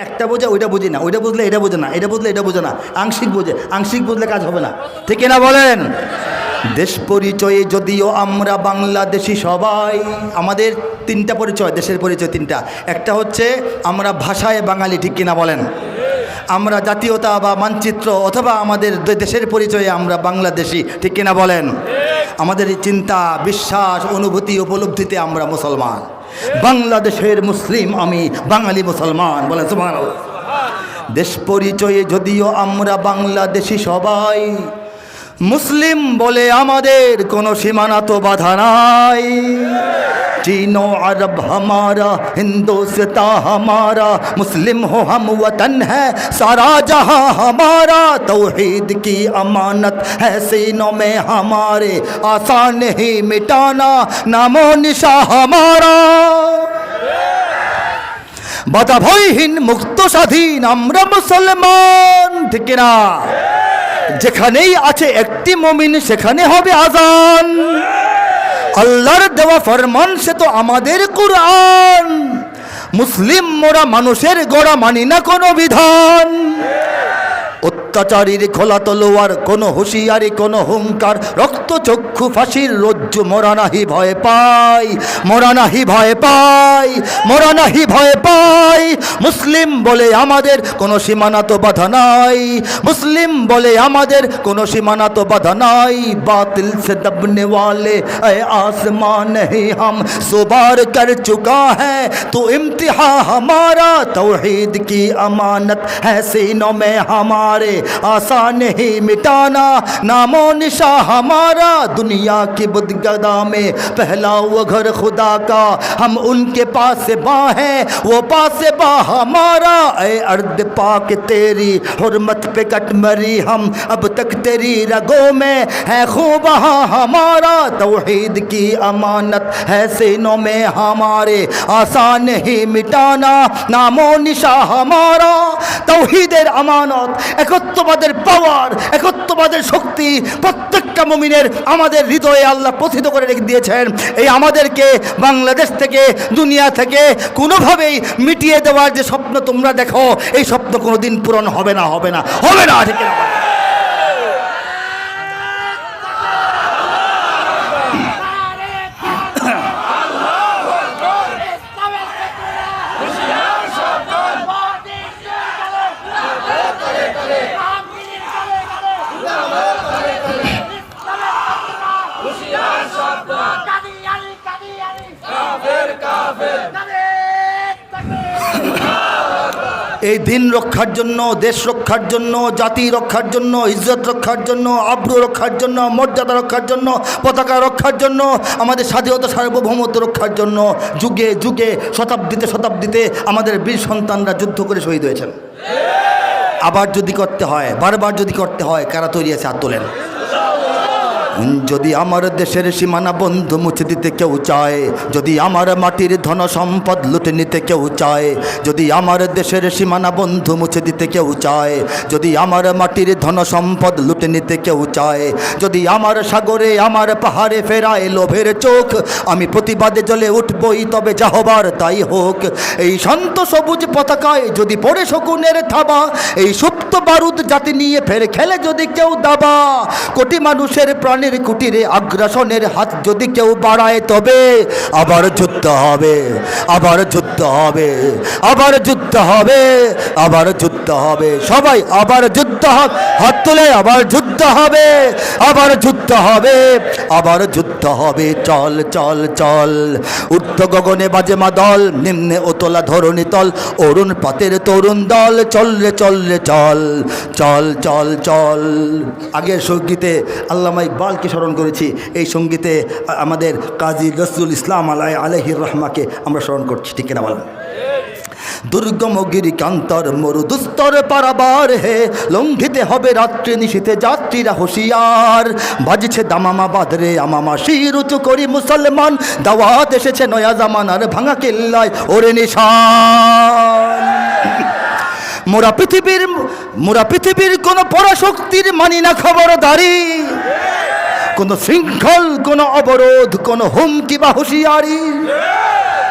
একটা বোঝে, ওইটা বুঝি না। ওইটা বুঝলে এটা বোঝে না, এটা বুঝলে এটা বোঝে না। আংশিক বোঝে, আংশিক বুঝলে কাজ হবে না। ঠিক না বলেন? দেশ পরিচয়ে যদিও আমরা বাংলাদেশি সবাই, আমাদের তিনটা পরিচয়, দেশের পরিচয় তিনটা। একটা হচ্ছে আমরা ভাষায় বাঙালি, ঠিক কিনা বলেন? আমরা জাতীয়তা বা মানচিত্র অথবা আমাদের দেশের পরিচয়ে আমরা বাংলাদেশি, ঠিক কিনা বলেন? আমাদের চিন্তা, বিশ্বাস, অনুভূতি, উপলব্ধিতে আমরা মুসলমান। বাংলাদেশের মুসলিম আমি বাঙালি মুসলমান বলে সুবহানাল্লাহ। দেশ পরিচয়ে যদিও আমরা বাংলাদেশি সবাই মুসলিম বলে আমাদের কোনো সীমানা তো বাধা নাই چینو عرب ہمارا ہندوستاں ہمارا مسلم ہو ہم وطن ہے سارا جہاں ہمارا توحید کی امانت ہے سینوں میں ہمارے آسان ہی مٹانا نام و نشا ہمارا বাধা ভয়হীন মুক্ত স্বাধীন আমরা মুসলমান ঠিক না যেখানেই আছে একটি মমিন, সেখানে হবে আজান। আল্লাহর দেওয়া ফরমান, সে তো আমাদের কুরআন। মুসলিম মোরা মানুষের গোড়া মানি না কোনো বিধান। অত্যাচারীর খোলা তলোয়ার কোনো হুঁশিয়ারি কোনো হুঙ্কার রক্ত চক্ষু ফাঁসির রজ্জু মোরা নাহি ভয় পাই মোরা নাহি ভয় পাই মোরা নাহি ভয় পাই মুসলিম বলে আমাদের কোনো সীমানা তো বাধা নাই মুসলিম বলে আমাদের কোনো সীমানা তো বাধা নাই বাতিল से दबने वाले ऐ आसमान नहीं हम सुबार कर चुका है तो इम्तिहा हमारा तौहीद की अमानत है सीनों में हमारे आसान ही मिटाना। नामो निशा हमारा दुनिया की बुदगदा में। पहला वो घर खुदा का, हम उनके पास बा हैं। वो पास बा हमारा। ए अर्द पाक तेरी हरमत पे कट मरी हम। अब तक तेरी रगों में है खूब हमारा। तोहहीद की अमानत है सीनों में हमारे। आसान ही मिटाना। नामो निशा हमारा। तोहेद अमानत একত্ববাদের পাওয়ার একত্ববাদের শক্তি প্রত্যেকটা মমিনের আমাদের হৃদয়ে আল্লাহ প্রথিত করে রেখে দিয়েছেন। এই আমাদেরকে বাংলাদেশ থেকে, দুনিয়া থেকে কোনোভাবেই মিটিয়ে দেওয়ার যে স্বপ্ন তোমরা দেখো, এই স্বপ্ন কোনোদিন পূরণ হবে না হবে না হবে না, ঠিক না এই দিন রক্ষার জন্য, দেশ রক্ষার জন্য, জাতি রক্ষার জন্য, ইজ্জত রক্ষার জন্য, আব্রু রক্ষার জন্য, মর্যাদা রক্ষার জন্য, পতাকা রক্ষার জন্য, আমাদের স্বাধীনতা সার্বভৌমত্ব রক্ষার জন্য যুগে যুগে, শতাব্দীতে শতাব্দীতে আমাদের বীর সন্তানরা যুদ্ধ করে শহীদ হয়েছেন। আবার যদি করতে হয়, বারবার যদি করতে হয়, কারা তৈরি আছে হাত তোলেন? যদি আমার দেশের সীমানা বন্ধু মুছে দিতে কেউ চায়, যদি আমার মাটির ধন সম্পদ লুটে নিতে কেউ চায়, যদি আমার দেশের সীমানা বন্ধু মুছে দিতে কেউ চায়, যদি আমার মাটির ধন সম্পদ লুটে নিতে কেউ চায়, যদি আমার সাগরে আমার পাহাড়ে ফেরায় লোভের চোখ, আমি প্রতিবাদে জ্বলে উঠবই তবে যা হবার তাই হোক। এই শান্ত সবুজ পতাকায় যদি পড়ে শকুনের থাবা, এই সুপ্ত বারুদ জাতি নিয়ে ফের খেলে যদি কেউ দাবা। কোটি মানুষের প্রাণের কুটিরে আগ্রাসনের হাত যদি কেউ বাড়ায় তবে আবার যুদ্ধ হবে, আবার যুদ্ধ হবে, আবার যুদ্ধ হবে, আবার যুদ্ধ হবে। সবাই আবার যুদ্ধ হবে, হাত তুলে আবার যুদ্ধ হবে, আবার যুদ্ধ হবে, আবার যুদ্ধ হবে। চল চল চল। ঊর্ধ্ব গগনে বাজে মা দল, নিম্নে ওতলা ধরণী তল, অরুণ পাতের তরুণ দল। চল রে চল রে, চল চল চল চল। আগের সঙ্গীতে আল্লামা ইকবালকে স্মরণ করেছি, এই সঙ্গীতে আমাদের কাজী নজরুল ইসলাম আলাই আলহির রহমাকে আমরা স্মরণ করছি, ঠিক কিনা বলেন? দুর্গম গিরিকান্তর মরু দুস্তর পারাবার হে। লঙ্ঘিতে হবে রাত্রি নিশীতে যাত্রীরা হুঁশিয়ার। বাজছে দামামা বাদরে আমামা শির উঁচু করি মুসলমান। দাওয়াত এসেছে নয়া জামানার ভাঙা কেল্লায়, ওরে নিশান। মোরা পৃথিবীর মোরা পৃথিবীর কোন পরাশক্তির মানি না খবরদারি। কোনো শৃঙ্খল, কোনো অবরোধ, কোনো হুমকি বা হুঁশিয়ারি।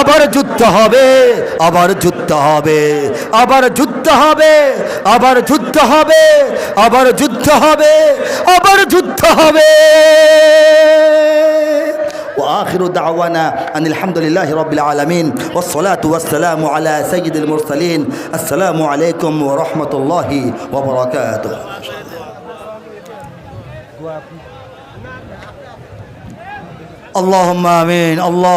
আবার যুদ্ধ হবে আবার যুদ্ধ হবে আবার যুদ্ধ হবে আবার যুদ্ধ হবে আবার যুদ্ধ হবে আবার যুদ্ধ হবে وآخر دعوانا أن الحمد لله رب العالمين والصلاة والسلام على سيد المرسلين السلام عليكم ورحمة الله وبركاته اللهم آمين الله